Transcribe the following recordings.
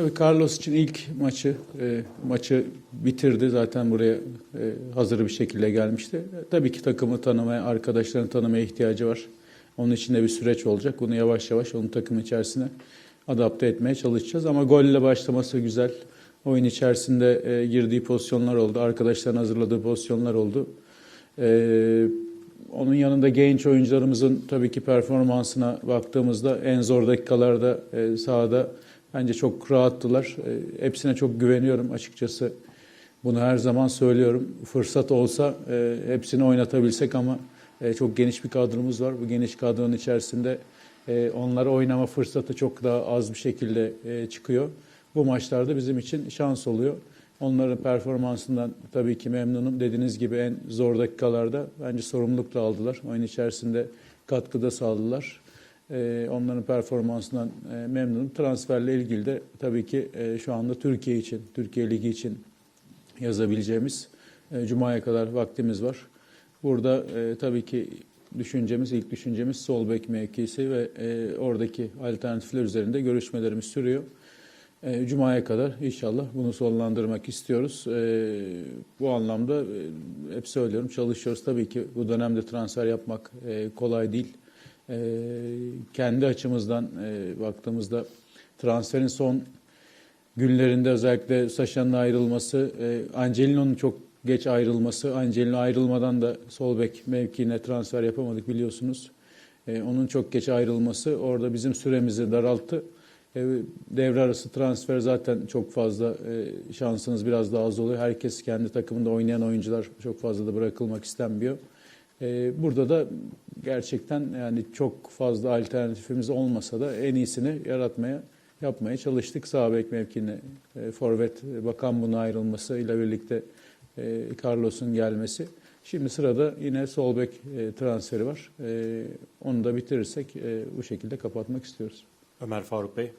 Tabii Carlos için ilk maçı e, maçı bitirdi zaten buraya e, hazır bir şekilde gelmişti. Tabii ki takımı tanımaya, arkadaşlarını tanımaya ihtiyacı var. Onun için de bir süreç olacak. Bunu yavaş yavaş onun takım içerisine adapte etmeye çalışacağız. Ama golle başlaması güzel. Oyun içerisinde e, girdiği pozisyonlar oldu. Arkadaşların hazırladığı pozisyonlar oldu. E, onun yanında genç oyuncularımızın tabii ki performansına baktığımızda en zor dakikalarda e, sahada bence çok rahattılar. E, hepsine çok güveniyorum açıkçası. Bunu her zaman söylüyorum. Fırsat olsa e, hepsini oynatabilsek ama e, çok geniş bir kadromuz var. Bu geniş kadronun içerisinde e, onlara oynama fırsatı çok daha az bir şekilde çıkıyor. Bu maçlarda bizim için şans oluyor. Onların performansından tabii ki memnunum. Dediğiniz gibi en zor dakikalarda bence sorumluluk da aldılar. Oyun içerisinde katkıda sağladılar. Ee, onların performansından e, memnunum. Transferle ilgili de tabii ki e, şu anda Türkiye için, Türkiye Ligi için yazabileceğimiz e, Cuma'ya kadar vaktimiz var. Burada tabii ki düşüncemiz, ilk düşüncemiz sol bek mevkisi ve oradaki alternatifler üzerinde görüşmelerimiz sürüyor. Cuma'ya kadar inşallah bunu sonlandırmak istiyoruz. Bu anlamda e, hep söylüyorum çalışıyoruz. Tabii ki bu dönemde transfer yapmak kolay değil. E, kendi açımızdan e, baktığımızda transferin son günlerinde özellikle Saşa'nın ayrılması, e, Angelino'nun çok geç ayrılması, Angelino ayrılmadan da sol bek mevkiine transfer yapamadık biliyorsunuz. E, onun çok geç ayrılması orada bizim süremizi daralttı. E, devre arası transfer zaten çok fazla e, şansınız biraz daha az oluyor. Herkes kendi takımında oynayan oyuncular çok fazla da bırakılmak istenmiyor. E, burada da gerçekten yani çok fazla alternatifimiz olmasa da en iyisini yaratmaya yapmaya çalıştık. Sağ bek mevkine e, forvet Bakan bunun ayrılması ile birlikte e, Carlos'un gelmesi. Şimdi sırada yine sol bek e, transferi var. Onu da bitirirsek bu şekilde kapatmak istiyoruz. Ömer Faruk Bey.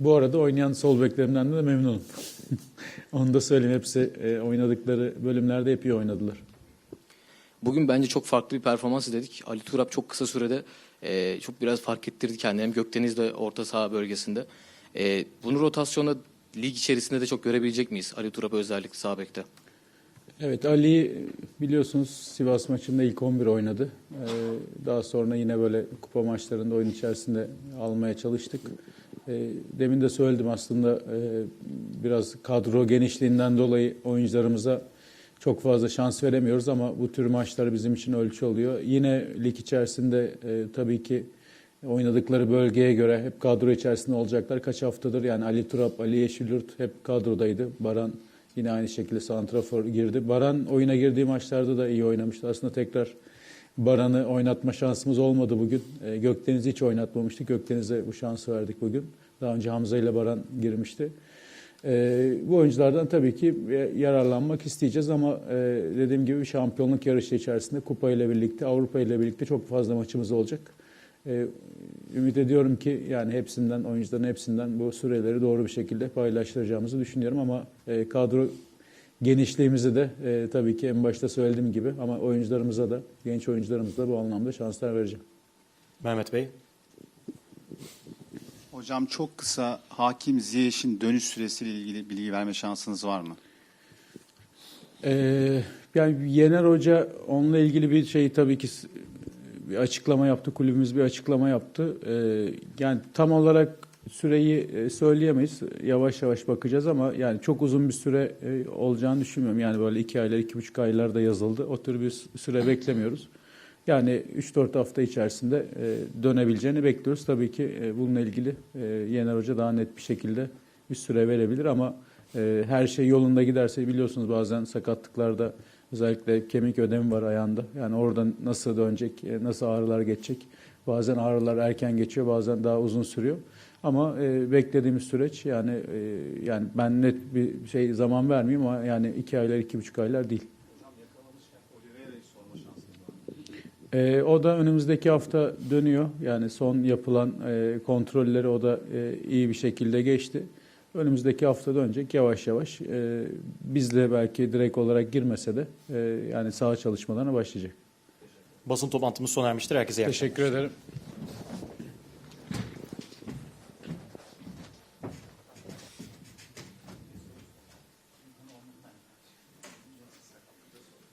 Bu arada oynayan sol beklerimden de memnunum. Onu da söyleyeyim. Hepsi e, oynadıkları bölümlerde hep iyi oynadılar. Bugün bence çok farklı bir performans izledik. Ali Turap çok kısa sürede e, çok biraz fark ettirdi kendini. Hem Gökdeniz de orta saha bölgesinde. E, bunu rotasyonda lig içerisinde de çok görebilecek miyiz? Ali Turap özellikle sağ bekte. Evet Ali biliyorsunuz Sivas maçında ilk 11 oynadı. Ee, daha sonra yine böyle kupa maçlarında oyun içerisinde almaya çalıştık. Ee, demin de söyledim aslında e, biraz kadro genişliğinden dolayı oyuncularımıza çok fazla şans veremiyoruz ama bu tür maçlar bizim için ölçü oluyor. Yine lig içerisinde e, tabii ki oynadıkları bölgeye göre hep kadro içerisinde olacaklar. Kaç haftadır yani Ali Turap, Ali Yeşilyurt hep kadrodaydı. Baran Yine aynı şekilde santrafor girdi. Baran oyuna girdiği maçlarda da iyi oynamıştı. Aslında tekrar Baran'ı oynatma şansımız olmadı bugün. E, Gökdeniz'i hiç oynatmamıştık. Gökdeniz'e bu şansı verdik bugün. Daha önce Hamza ile Baran girmişti. E, bu oyunculardan tabii ki yararlanmak isteyeceğiz ama e, dediğim gibi şampiyonluk yarışı içerisinde Kupa ile birlikte, Avrupa ile birlikte çok fazla maçımız olacak. E, ümit ediyorum ki yani hepsinden, oyuncuların hepsinden bu süreleri doğru bir şekilde paylaştıracağımızı düşünüyorum ama e, kadro genişliğimizi de e, tabii ki en başta söylediğim gibi ama oyuncularımıza da, genç oyuncularımıza da bu anlamda şanslar vereceğim. Mehmet Bey. Hocam çok kısa Hakim Ziyech'in dönüş süresiyle ilgili bilgi verme şansınız var mı? Ee, yani Yener Hoca onunla ilgili bir şey tabii ki bir açıklama yaptı. Kulübümüz bir açıklama yaptı. Ee, yani tam olarak süreyi e, söyleyemeyiz. Yavaş yavaş bakacağız ama yani çok uzun bir süre e, olacağını düşünmüyorum. Yani böyle iki aylar, iki buçuk aylarda yazıldı. O tür bir süre beklemiyoruz. Yani 3-4 hafta içerisinde e, dönebileceğini bekliyoruz. Tabii ki bununla ilgili Yener Hoca daha net bir şekilde bir süre verebilir ama her şey yolunda giderse biliyorsunuz bazen sakatlıklarda özellikle kemik ödemi var ayağında. Yani oradan nasıl dönecek, nasıl ağrılar geçecek. Bazen ağrılar erken geçiyor, bazen daha uzun sürüyor. Ama e, beklediğimiz süreç yani e, yani ben net bir şey zaman vermeyeyim ama yani iki aylar, iki buçuk aylar değil. Ee, o da önümüzdeki hafta dönüyor. Yani son yapılan e, kontrolleri o da e, iyi bir şekilde geçti. Önümüzdeki hafta dönecek yavaş yavaş. E, bizle belki direkt olarak girmese de e, yani saha çalışmalarına başlayacak. Basın toplantımız sona ermiştir. Herkese iyi. Teşekkür ederim.